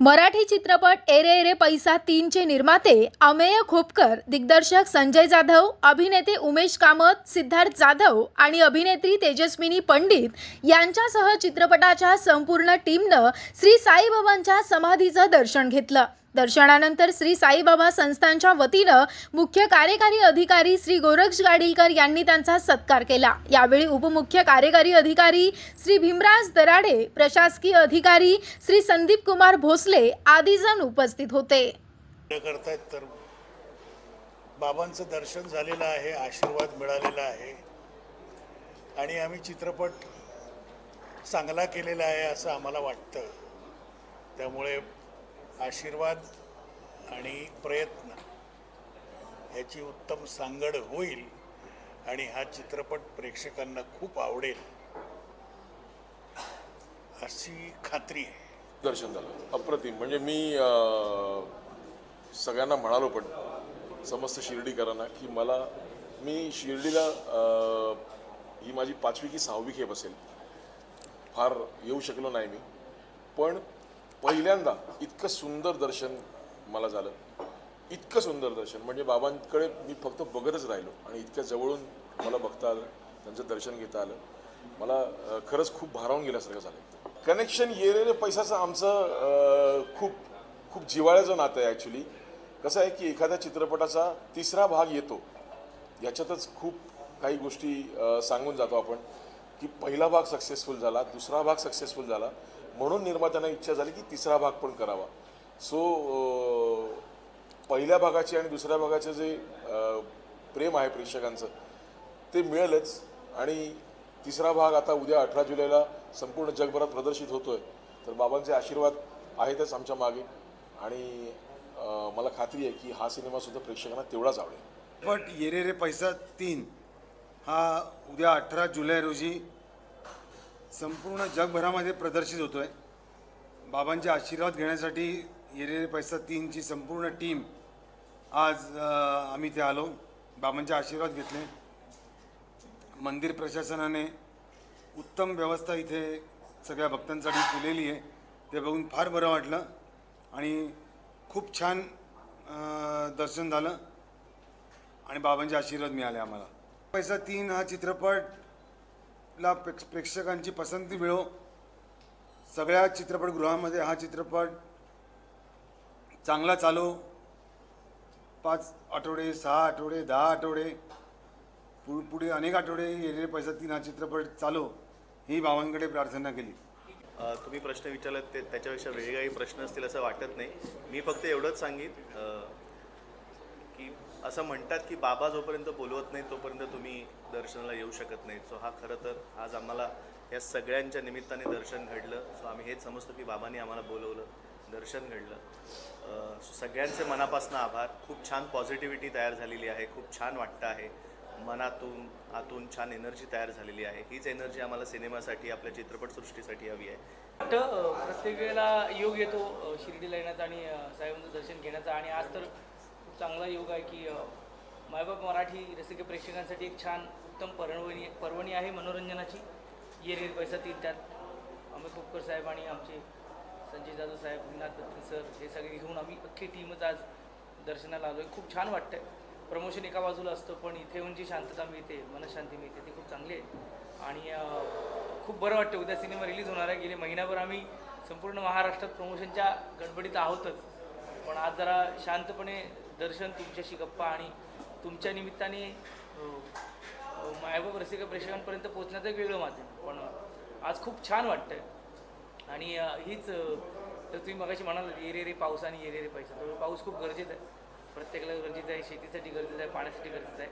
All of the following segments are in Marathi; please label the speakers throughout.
Speaker 1: मराठी चित्रपट एरे एरे पैसा तीनचे निर्माते अमेय खोपकर दिग्दर्शक संजय जाधव अभिनेते उमेश कामत सिद्धार्थ जाधव आणि अभिनेत्री तेजस्विनी पंडित यांच्यासह चित्रपटाच्या संपूर्ण टीमनं श्री साईबाबांच्या समाधीचं दर्शन घेतलं. दर्शनानंतर श्री साईबाबा संस्थांच्या वतीनं मुख्य कार्यकारी अधिकारी श्री गोरक्ष गाडीलकर यांनी त्यांचा सत्कार केला. यावेळी उपमुख्य कार्यकारी अधिकारी श्री भीमराज दराडे प्रशासकीय अधिकारी श्री संदीप कुमार भोसले आदी जण उपस्थित होते.
Speaker 2: करतायत तर बाबांचं दर्शन झालेलं आहे आशीर्वाद मिळालेला आहे. आणि आम्ही चित्रपट चांगला केलेला आहे असं आम्हाला वाटतं. त्यामुळे आशीर्वाद आणि प्रयत्न ह्याची उत्तम सांगड होईल आणि हा चित्रपट प्रेक्षकांना खूप आवडेल अशी खात्री आहे.
Speaker 3: दर्शन झालं. अप्रतिम. म्हणजे मी सगळ्यांना म्हणालो पण समस्त शिर्डीकरांना की मला मी शिर्डीला ही माझी पाचवी की सहावी खेप असेल. फार येऊ शकलो नाही मी. पण पहिल्यांदा इतकं सुंदर दर्शन मला झालं. इतकं सुंदर दर्शन. म्हणजे बाबांकडे मी फक्त बघतच राहिलो आणि इतक्या जवळून मला बघता आलं त्यांचं दर्शन घेता आलं. मला खरंच खूप भारावून गेल्यासारखं झालं कनेक्शन येलेले पैशाचं आमचं खूप खूप जिवाळ्याचं नातं आहे ॲक्च्युली कसं आहे की एखाद्या चित्रपटाचा तिसरा भाग येतो. याच्यातच खूप काही गोष्टी सांगून जातो आपण की पहिला भाग सक्सेसफुल झाला दुसरा भाग सक्सेसफुल झाला. म्हणून निर्मात्यांना इच्छा झाली की तिसरा भाग पण करावा. सो पहिल्या भागाचे आणि दुसऱ्या भागाचे जे प्रेम आहे प्रेक्षकांचं ते मिळेलच. आणि तिसरा भाग आता उद्या अठरा जुलैला संपूर्ण जगभरात प्रदर्शित होतोय. तर बाबांचे आशीर्वाद आहेतच आमच्या मागे. आणि मला खात्री आहे की हा सिनेमासुद्धा प्रेक्षकांना तेवढाच आवडेल.
Speaker 4: बट येरे रे पैसा तीन हा उद्या अठरा जुलै रोजी संपूर्ण जगभरामध्ये प्रदर्शित होतो आहे बाबांचे आशीर्वाद घेण्यासाठी येरे पैसा तीनची संपूर्ण टीम आज आम्ही ते आलो. बाबांचे आशीर्वाद घेतले. मंदिर प्रशासनाने उत्तम व्यवस्था इथे सगळ्या भक्तांसाठी केलेली आहे. ते बघून फार बरं वाटलं आणि खूप छान दर्शन झालं आणि बाबांचे आशीर्वाद मिळाले आम्हाला. पैसा तीन हा चित्रपट ला प्रेक्ष प्रेक्षकांची पसंती मिळो. सगळ्या चित्रपटगृहामध्ये हा चित्रपट चांगला चालो. पाच आठवडे सहा आठवडे दहा आठवडे पु पुढे अनेक आठवडे येरे पैसा तीन हा चित्रपट चालो ही भावांकडे प्रार्थना केली.
Speaker 5: तुम्ही प्रश्न विचारलात ते त्याच्यापेक्षा वेगळाही प्रश्न असतील असं वाटत नाही. मी फक्त एवढंच सांगेन असं म्हणतात की बाबा जोपर्यंत बोलवत नाही तोपर्यंत तुम्ही दर्शनाला येऊ शकत नाही. सो हा खरं तर आज आम्हाला या सगळ्यांच्या निमित्ताने दर्शन घडलं. सो आम्ही हेच समजतो की बाबांनी आम्हाला बोलवलं दर्शन घडलं. सगळ्यांचे मनापासून आभार. खूप छान पॉझिटिव्हिटी तयार झालेली आहे. खूप छान वाटतं आहे. मनातून आतून छान एनर्जी तयार झालेली आहे. हीच एनर्जी आम्हाला सिनेमासाठी आपल्या चित्रपटसृष्टीसाठी हवी आहे.
Speaker 6: वाटतं प्रत्येक वेळेला योग येतो शिर्डीला येण्याचा आणि साहेबांचं दर्शन घेण्याचा. आणि आज तर चांगला योग आहे की मायबाप मराठी रसिक प्रेक्षकांसाठी एक छान उत्तम पर्वणी पर्वणी आहे मनोरंजनाची. ये रे पैसा तीन त्यात अमित कोपकर साहेब आणि आमचे संजय जाधव साहेब विनाथ दत्त सर हे सगळे घेऊन आम्ही अख्खी टीमच आज दर्शनाला आलो आहे खूप छान वाटतंय. प्रमोशन एका बाजूला असतं पण इथे येऊन जी शांतता मिळते मनशांती मिळते ती खूप चांगली आहे. आणि खूप बरं वाटतं उद्या सिनेमा रिलीज होणार आहे. गेले महिनाभर आम्ही संपूर्ण महाराष्ट्रात प्रमोशनच्या गडबडीत आहोतच. पण आज जरा शांतपणे दर्शन तुमच्याशी गप्पा आणि तुमच्या निमित्ताने अ, अ, मायबाप प्रेक्षकांपर्यंत पोहोचण्याचं एक वेगळं माध्यम. पण आज खूप छान वाटतंय. आणि हीच तर तुम्ही मगाशी म्हणाल ये रे पाऊस आणि ये रे पैसा. तर पाऊस खूप गरजेचा आहे. प्रत्येकाला गरजेचं आहे शेतीसाठी गरजेचं आहे पाण्यासाठी गरजेचं आहे.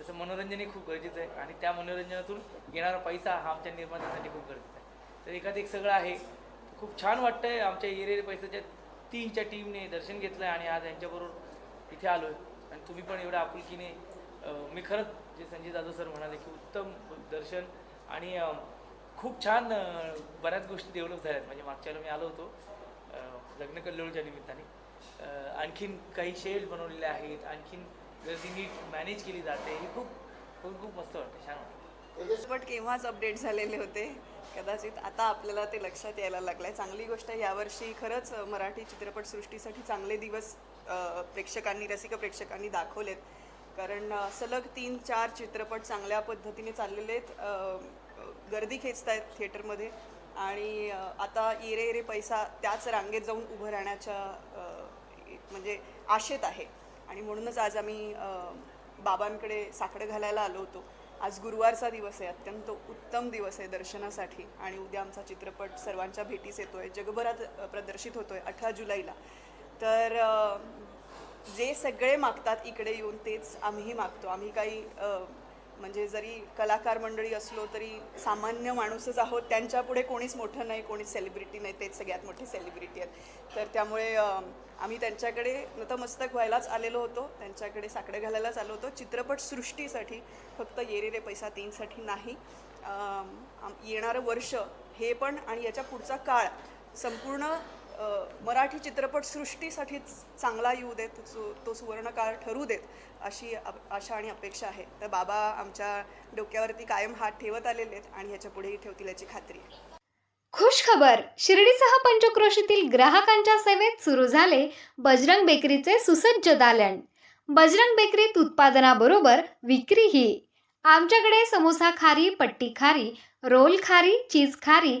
Speaker 6: तसं मनोरंजनही खूप गरजेचं आहे. आणि त्या मनोरंजनातून येणारा पैसा हा आमच्या निर्मात्यासाठी खूप गरजेचा आहे. तर एखादं एक सगळं आहे. खूप छान वाटतंय आमच्या ये रे पैसाच्या तीनच्या टीमने दर्शन घेतलं आणि आज यांच्याबरोबर इथे आलो आहे आणि तुम्ही पण एवढ्या आपुलकीने मी खरंच जे संजय जाधव सर म्हणाले की उत्तम दर्शन आणि खूप छान बऱ्याच गोष्टी डेव्हलप झाल्यात. म्हणजे मागच्या मी आलो होतो लग्न कल्लोळच्या निमित्ताने. आणखीन काही शेड बनवलेले आहेत आणखीन गर्दी नीट मॅनेज केली जाते. हे खूप खूप खूप मस्त वाटतं छान वाटतं
Speaker 7: बट केव्हाच अपडेट झालेले होते? कदाचित आता आपल्याला ते लक्षात यायला लागलं आहे चांगली गोष्ट आहे यावर्षी खरंच मराठी चित्रपटसृष्टीसाठी चांगले दिवस प्रेक्षकांनी रसिक प्रेक्षकांनी दाखवलेत. कारण सलग तीन चार चित्रपट चांगल्या पद्धतीने चाललेले आहेत. गर्दी खेचत आहेत थिएटरमध्ये. आणि आता इरे इरे पैसा त्याच रांगेत जाऊन उभं राहण्याच्या म्हणजे आशेत आहे. आणि म्हणूनच आज आम्ही बाबांकडे साकडं घालायला आलो होतो. आज गुरुवारचा दिवस आहे. अत्यंत उत्तम दिवस आहे दर्शनासाठी. आणि उद्या आमचा चित्रपट सर्वांच्या भेटीस येतो आहे जगभरात प्रदर्शित होतो आहे अठरा जुलैला. तर जे सगळे मागतात इकडे येऊन तेच आम्हीही मागतो. आम्ही काही म्हणजे जरी कलाकार मंडळी असलो तरी सामान्य माणूसच आहोत. त्यांच्यापुढे कोणीच मोठं नाही कोणीच सेलिब्रिटी नाही. तेच सगळ्यात मोठे सेलिब्रिटी आहेत. तर त्यामुळे आम्ही त्यांच्याकडे नतमस्तक व्हायलाच आलेलो होतो. त्यांच्याकडे साकडं घालायलाच आलो होतो. चित्रपटसृष्टीसाठी फक्त येरे रे पैसा तीनसाठी नाही. येणारं वर्ष हे पण आणि याच्या पुढचा काळ संपूर्ण मराठी चित्रपटसृष्टीसाठीच चांगला येऊ देत सु- तो सुवर्णकाळ ठरू देत अशी आशा आणि अपेक्षा आहे. तर बाबा आमच्या डोक्यावरती कायम हात ठेवत आलेले आहेत आणि ह्याच्या पुढेही ठेवतील याची खात्री आहे.
Speaker 8: खुश खबर शिर्डीसह पंचक्रोशीतील ग्राहकांच्या सेवेत सुरू झाले बजरंग बेकरीचे सुसज्ज दालन. बजरंग बेकरीत उत्पादनाबरोबर विक्रीही. आमच्याकडे समोसा खारी पट्टी खारी रोल खारी चीज खारी